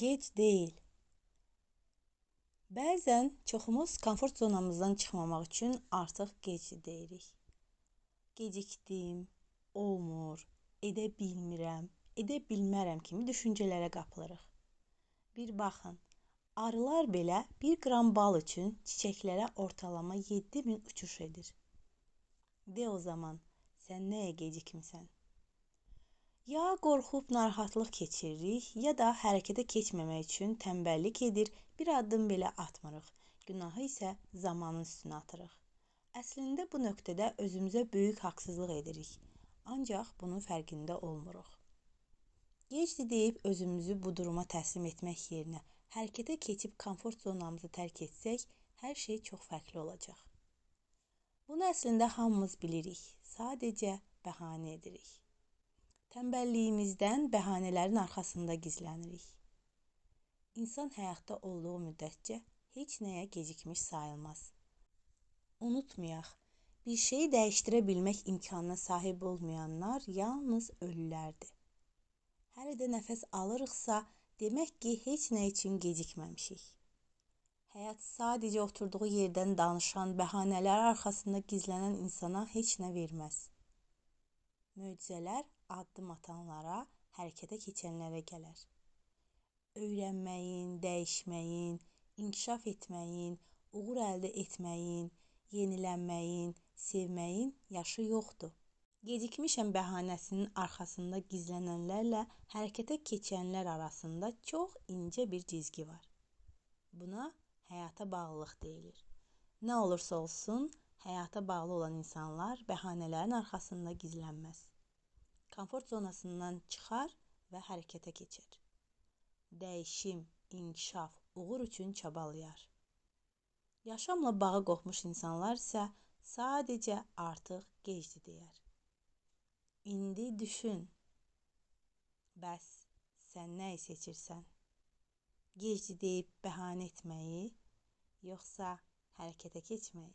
gec deyil. Bəzən çoxumuz komfort zonamızdan çıxmamaq üçün artıq gec deyirik. Gecikdim, olmur, edə bilmirəm, edə bilmərəm kimi düşüncələrə qapılırıq. Bir baxın, arılar belə 1 qram bal üçün çiçəklərə ortalama 7000 uçuş edir. De o zaman, sən nəyə gecikmisən? Ya qorxub narahatlıq keçiririk, ya da hərəkətə keçməmək üçün tənbəllik edir, bir addım belə atmırıq. Günahı isə zamanın üstünə atırıq. Əslində bu nöqtədə özümüzə böyük haqsızlıq edirik. Ancaq bunun fərqində olmuruq. Gecdir deyib özümüzü bu duruma təslim etmək yerinə hərəkətə keçib komfort zonamızı tərk etsək, hər şey çox fərqli olacaq. Bunu əslində hamımız bilirik, sadəcə bəhanə edirik. Tənbəlliyimizdən bəhanələrin arxasında gizlənirik. İnsan həyatda olduğu müddətcə heç nəyə gecikmiş sayılmaz. Unutmayaq, bir şeyi dəyişdirə bilmək imkanına sahib olmayanlar yalnız ölülərdir. Hələ də nəfəs alırıqsa, demək ki, heç nə üçün gecikməmişik. Həyat sadəcə oturduğu yerdən danışan, bəhanələr arxasında gizlənən insana heç nə verməz. Möcüzələr addım atanlara, hərəkətə keçənlərə gələr. Öyrənməyin, dəyişməyin, inkişaf etməyin, uğur əldə etməyin, yenilənməyin, sevməyin yaşı yoxdur. Gecikmişəm bəhanəsinin arxasında gizlənənlərlə hərəkətə keçənlər arasında çox incə bir cizgi var. Buna həyata bağlılıq deyilir. Nə olursa olsun, həyata bağlı olan insanlar bəhanələrin arxasında gizlənməz komfort zonasından çıxar və hərəkətə keçir. Dəyişim, inkişaf, uğur üçün çabalayar. Yaşamla bağı qopmuş insanlar isə sadəcə artıq gecdir deyər. İndi düşün. Bəs sən nəyi seçirsən? Gecdir deyib bəhanə etməyi, yoxsa hərəkətə keçməyi?